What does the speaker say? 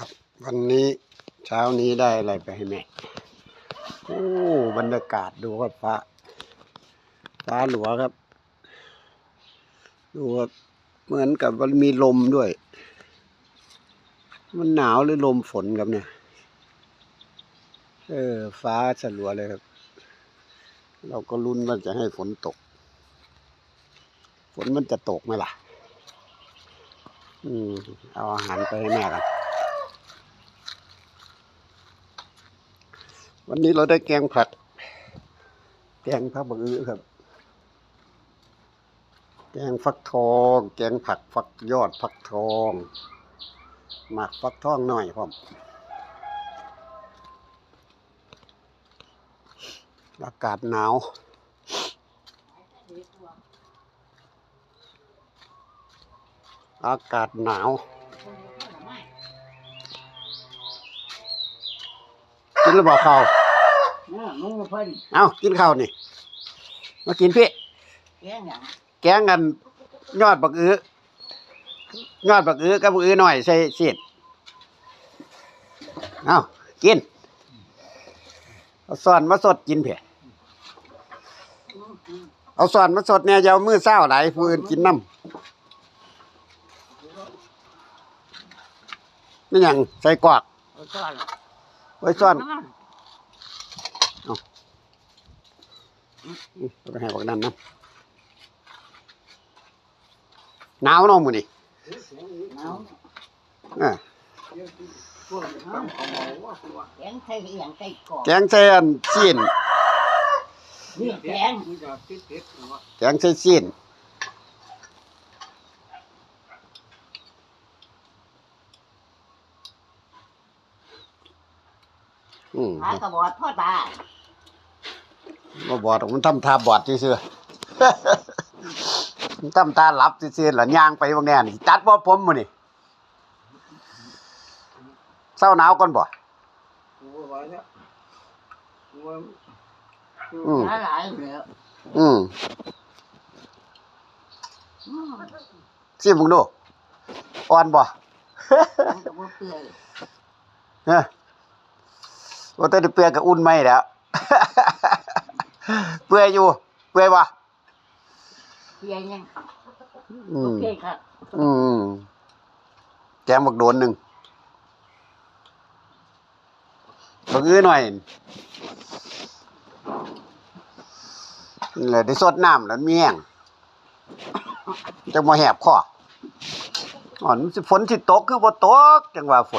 ครับ วันนี้เช้านี้ได้อะไรไปให้แม่โอ้บรรยากาศดูครับฟ้าฟ้าหลัวครับ ดูครับเหมือนกับมันมีลมด้วย มันหนาวหรือลมฝนครับเนี่ย เออ ฟ้าสลัวเลยครับ เราก็ลุ้นว่าจะให้ฝนตก ฝนมันจะตกไหมล่ะ อืม เอาอาหารไปให้แม่กัน วันนี้เราได้แกงผัก แกงผักบักอื้อครับ แกงฟักทอง แกงผักฟักยอดฟักทองหมักฟักทองหน่อยพร้อมอากาศหนาวอากาศหนาวกินแล้วบอกข้าว นี่ยมึงมาเพิ่นเอากินข้าวนี่มากินพี่แย่งหยังแกงกันยอดบักอื้อยอดบักอื้อกับบักอื้อหน่อยใส่เสียดเอากินเอาซ่อนมาสดกินเพียเอาซ่อนมาสดเนี่ยอยาวมือเศร้าไหลายผู้อื่นกินน้ำนี่หยังใส่กวากเอาซ่อนไว้ซ่อนอืม เอาไปให้บักนั่นนะหนาวเน้องมือนี่เอาอ่าแกงใส่อีหยังใส่กรอบแกงใส่อันซีนนี่แกง แกงใส่ซีน อืมหากระบอกพ่อตาบ่บอดหรอกมันทำตาบอดซื่อๆมันทำตาหลับซื่อๆหล่ะย่างไปบางแน่นี่ตัดบ่ผมมื้อนี่เศร้าหนาวก่อนบ่อืมหลายหลายเหลืออืมอืมซิมึงดูอ่อนบ่ มันก็บ่เปื่อยฮะ ว่าแต่เปื่อยกับอุ่นไหมแล้ว เปื่อยอยู่ เปื่อยบ่เปื่อยยังอืโอมเคครับอืมแกงบักโดนหนึ่งบักอื้อหน่อยนี่แหละได้สดน้ำแล้วเมี่ยงจังมาแหบคออ่อนมันสิฝนสิตกคือบ่ตก จังว่าฝน